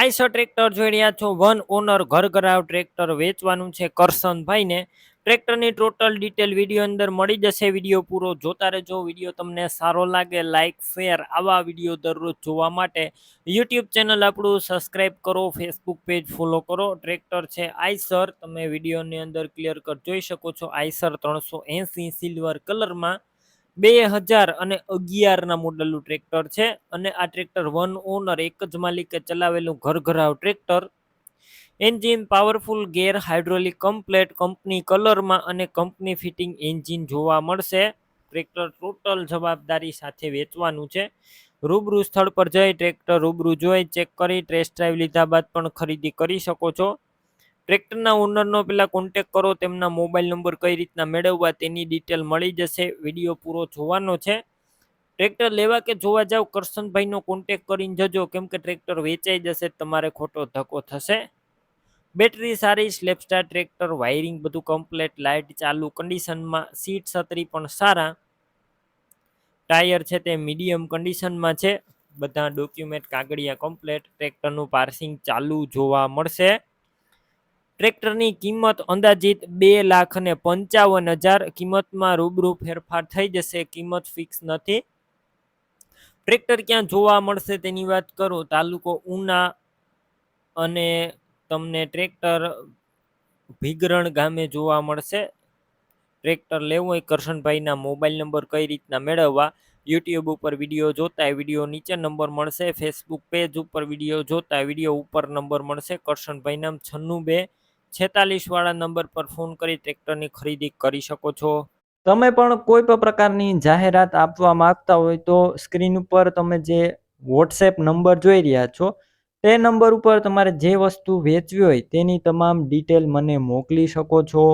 Eicher tractor જોઈ રહ્યા છો, વન ઓનર ઘર ઘરાવ ટ્રેક્ટર વેચવાનું છે કરશનભાઈને. ટ્રેક્ટરની ટોટલ ડિટેલ વીડિયો અંદર મળી જશે, વીડિયો પૂરો જોતા રહેજો. વીડિયો તમને સારો લાગે લાઇક શેર આવા વીડિયો દરરોજ જોવા માટે. યુટ્યુબ ચેનલ આપણું સબસ્ક્રાઈબ કરો, ફેસબુક પેજ ફોલો કરો. ટ્રેક્ટર છે આઈસર, તમે વિડીયોની અંદર ક્લિયર કટ જોઈ શકો છો. આઈસર ત્રણસો એંસી સિલ્વર કલરમાં બે હજાર અને અગિયારના મોડલનું ટ્રેક્ટર છે અને આ ટ્રેક્ટર વન ઓનર એક જ માલિકે ચલાવેલું ઘરઘરાવ tractor. Engine powerful, gear hydraulic, complete, company કલરમાં અને કંપની ફિટિંગ એન્જિન જોવા મળશે. ટ્રેક્ટર ટોટલ જવાબદારી સાથે વેચવાનું છે. રૂબરૂ સ્થળ પર જઈ ટ્રેક્ટર રૂબરૂ જોઈ ચેક કરી, ટેસ્ટ ડ્રાઈવ લીધા બાદ પણ ખરીદી કરી શકો છો. ટ્રેક્ટરના ઓનરનો પહેલાં કોન્ટેક કરો, તેમના મોબાઈલ નંબર કઈ રીતના મેળવવા તેની ડિટેલ મળી જશે વીડિયો પૂરો જોવાનો છે. ટ્રેક્ટર લેવા કે જોવા જાવ, કરશનભાઈનો કોન્ટેક કરીને જજો, કેમ કે ટ્રેક્ટર વેચાઈ જશે, તમારે ખોટો ધક્કો થશે. બેટરી સારી, સ્લેપસ્ટાર ટ્રેક્ટર વાયરિંગ બધું કમ્પ્લેટ લાઇટ ચાલુ કન્ડિશનમાં સીટ છત્રી પણ સારા. ટાયર છે તે મીડિયમ કન્ડિશનમાં છે. બધા ડોક્યુમેન્ટ કાગળિયા કમ્પ્લેટ ટ્રેક્ટરનું પાર્સિંગ ચાલુ જોવા મળશે. ટ્રેક્ટરની કિંમત અંદાજિત બે લાખ અને પંચાવન હજાર કિંમતમાં રૂબરૂ ફેરફાર થઈ જશે. કિંમત ફિક્સ નથી. ટ્રેક્ટર ક્યાં જોવા મળશે તેની વાત કરું. તાલુકો ઉના અને તમને ટ્રેક્ટર ભીગરણ ગામે જોવા મળશે. ટ્રેક્ટર લેવું હોય કરશનભાઈના મોબાઈલ નંબર કઈ રીતના મેળવવા? યુટ્યુબ ઉપર વીડિયો જોતા વીડિયો નીચે નંબર મળશે. ફેસબુક પેજ ઉપર વીડિયો જોતા વીડિયો ઉપર નંબર મળશે. કરશનભાઈ નામ છન્નું બે છેતાલીસ વાળા નંબર પર ફોન કરી ટ્રેક્ટરની ખરીદી કરી શકો છો. તમે પણ કોઈ પણ પ્રકારની જાહેરાત આપવા માંગતા હોય તો સ્ક્રીન ઉપર તમે જે વોટ્સએપ નંબર જોઈ રહ્યા છો, તે નંબર ઉપર તમારે જે વસ્તુ વેચવી હોય તેની તમામ ડિટેલ મને મોકલી શકો છો.